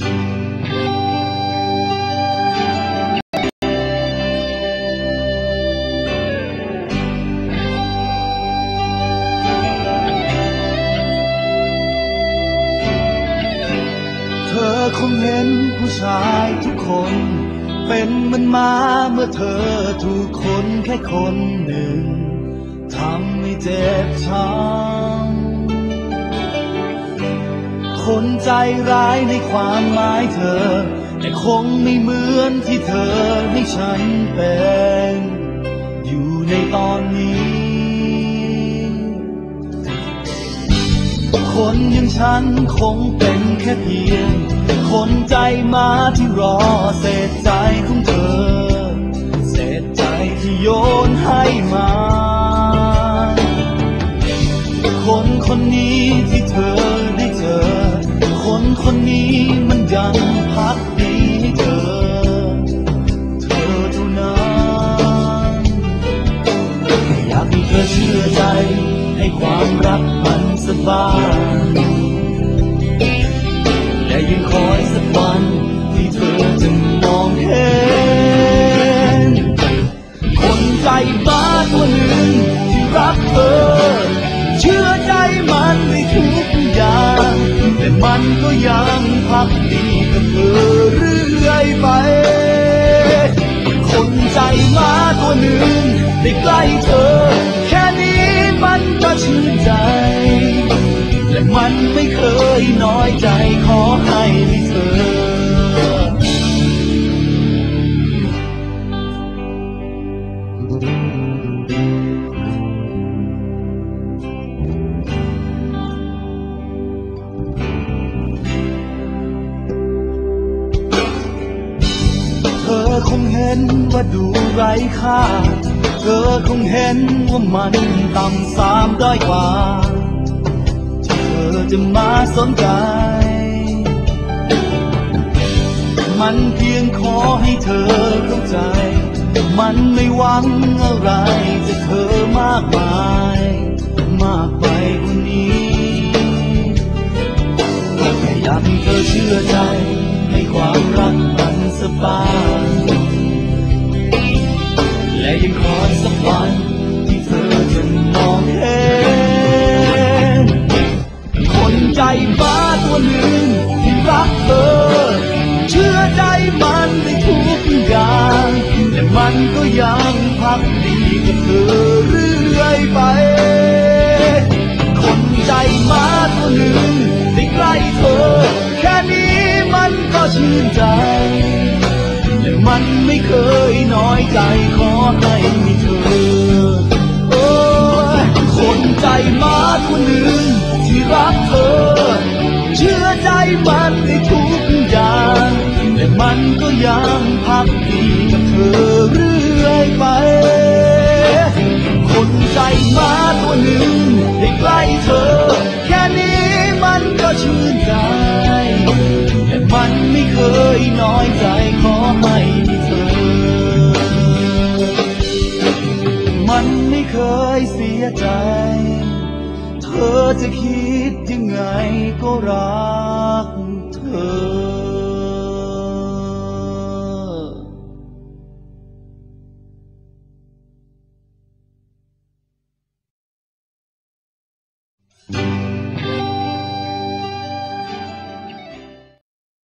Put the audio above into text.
เธอคงเห็นผู้ชายทุกคน เป็นมันมาเมื่อเธอถูกคนแค่คนหนึ่งทำให้เจ็บช้ำ นใจร้ายในความหมายเธอ แต่คงไม่เหมือนที่เธอให้ฉันเป็น อยู่ในตอนนี้ คนอย่างฉันคงเป็นแค่เพียงคนใจมาที่รอเศษใจของเธอ เศษใจที่โยนให้มา นี้มันยังพักดีให้เธอ เธอเท่านั้นอยากให้เธอเชื่อใจให้ความรักมันสบายและยังคอยสักวันที่เธอจะมองเห็น คนใจบ้าตัวหนึ่งที่รักเธอ เชื่อใจมันในทุกอย่างแต่มันก็ยัง ยน้อยใจขอให้มีเธอเธอคงเห็นว่าดูไร้ค่า เธอคงเห็นว่ามันต่ำสามด้อยกว่า จะมาสนใจ มันเพียงขอให้เธอเข้าใจ มันไม่หวังอะไรจากเธอมากมาย มากไปกว่านี้แค่อยากให้เธอเชื่อใจ ให้ความรักมันสบาย และยังคอ ชื่นใจและมันไม่เคยน้อยใจขอให้มีเธอ โอ้ยคนใจมาคนหนึ่งที่รักเธอ เชื่อใจมันในทุกอย่างและมันก็ยังพักดี เคยน้อยใจขอให้มีเธอ มันไม่เคยเสียใจ เธอจะคิดยังไงก็รักเธอ嗯。